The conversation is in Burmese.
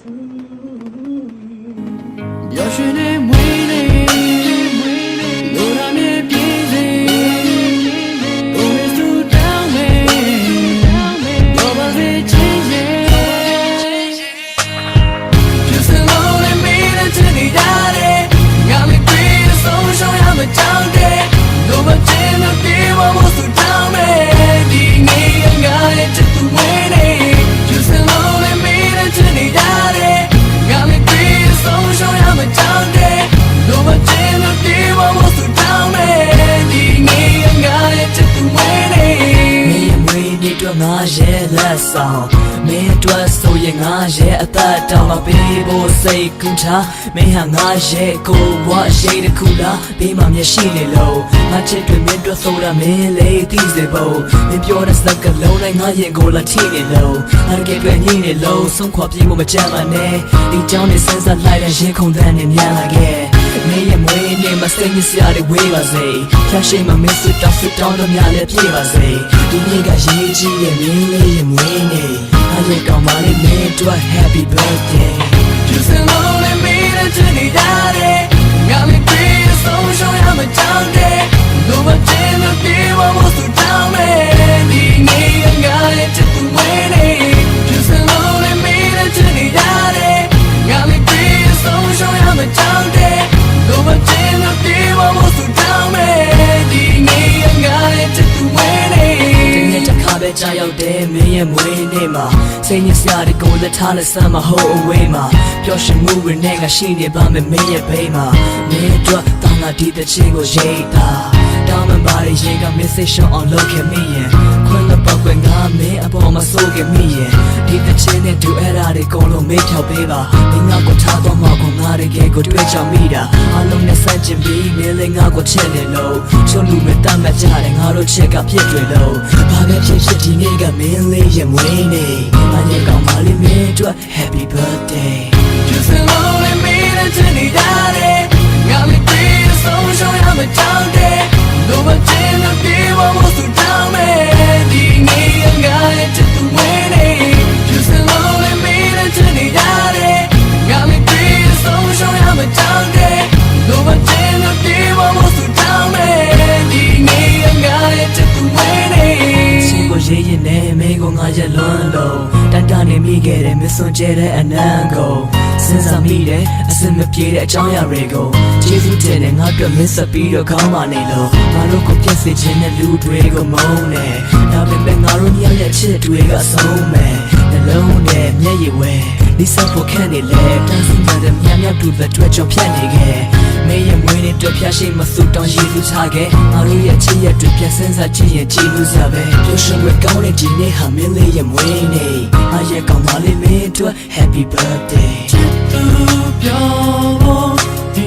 ပျော် ငါရဲ့လက်ဆောင်မင်းအတွက်ဆိုရင်ငါရဲ့အသက်တောင်မပေးဖို့စိတ်ကူးထားမင်းဟာငါရဲ့ကိုယ်ဘဝရှိတဲ့ခုလားဘေးမှာမျက်ရှိနေလို့ငါချစ်တွေမင်းအတွက်ဆိုတာမင်းလေးသိစေဖို့မင်းပြောတဲ့စကားလုံးနဲ့ငါရင်ကိုလာထိနေလို့ငါတကယ်တွေ့ညင်းနေလို့ဆုံးခွာပြေးဖို့မကြမ်းပါနဲ့ဒီကြောင့်နေစဉ်းစားလိုက်တဲ့ရင်ခုန်တဲ့နေမြန်လာခဲ့မင်းရဲ့မွေးနေ့မှာစိတ်ညစ်စရာတွေဝေးပါစေဖျက်ရှိမှမင်းစစ်တောက်စစ်တောင်းတော့များလည်းပြေပါစေ ဒီနေ့ကရေးကြီးရဲ့မင်းလေးရဲ့မွေးနေ့အားရကောင်းပါလေမင်းတို့ Happy birthday နေ့တစ်ခါပဲကြာရောက်တယ်မင်းရဲ့မွေးနေ့မှာစိတ်ညစ်စရာတွေကိုလက်ထားလက်ဆမ်းမဟုတ်အဝေးမှာပျော်ရွှင်မှုတွေနဲ့ငါရှိနေပါမယ်မင်းရဲ့ဘေးမှာမင်းအတွက်တောင်းလာဒီတဲ့ချင်းကိုရိတ်တာတောင်းမှပါရရင်ကမင်းစိတ်ရှောင်းအောင်လုပ်ခဲ့မိရင်ခွန်းတော့ပောက်ကွယ်ငါမင်းအပေါ်မှာစိုးခဲ့မိရင်ဒီတဲ့ချင်းနဲ့ဒူအဲ့ရာတွေကုန်လုံးမေးဖြောက်ပေးပါမင်းငါကိုထားတော့မှကိုငါတကယ် ကိုတွေ့ချောင်မိတာအလုံးနဲ့ဆန့်ကျင်ပြီးမင်းလည်းငါကိုချစ်နေလို့ချုံလူမဲ့တတ်မှတ်ကြတယ်ငါတို့ချစ်ကဖြစ်တွေလို့ဘာပဲဖြစ်ဖြစ်ဒီနေ့ကမင်းလေးရဲ့မွေးနေ့အညကောင်းပါလိမ့်မင်းတို့ Happy birthday Just a lonely me that you need out Got ကိုရေးရင်နဲ့မင်းကိုငါရက်လွန်းလို့တန်တန်နေမိခဲ့တယ်မစွန်ကျဲတဲ့အနံကိုစဉ်းစားမိတယ်အစင်မပြေတဲ့အကြောင်းအရာတွေကိုကျေးဇူးတင်တယ်ငါတို့မင်းဆက်ပြီးတော့ခေါင်းပါနေလို့ငါတို့ကိုပြည့်စေခြင်းနဲ့လူတွေကိုမုန်းတယ်ဒါပေမဲ့ငါတို့ညရဲ့ချစ်တွေကအဆုံးမဲ့နှလုံးနဲ့မျက်ရည်ဝဲဒီစပ်ဖို့ခန့်နေလေတန်းစင်တဲ့မြမြောက်တူတဲ့တွေ့ကြောင့်ဖြတ်နေခဲ့မင်းရဲ့မွေးနေ့တွေ့ ဖျားရှိမဆူတောင်းရည်လူချခဲ့ငါတို့ရဲ့ချစ်ရဲ့တွေ့ပြန်စင်းစားချစ်ရဲ့ကြည်လူစားပဲပျော်ရွှင်ရကောင်းတဲ့ဒီနေ့ဟာမင်းလေးရဲ့မွေးနေ့အားရကောင်းပါလိမ့်မင်းတို့ Happy birthday တူပြောဖို့ဒီ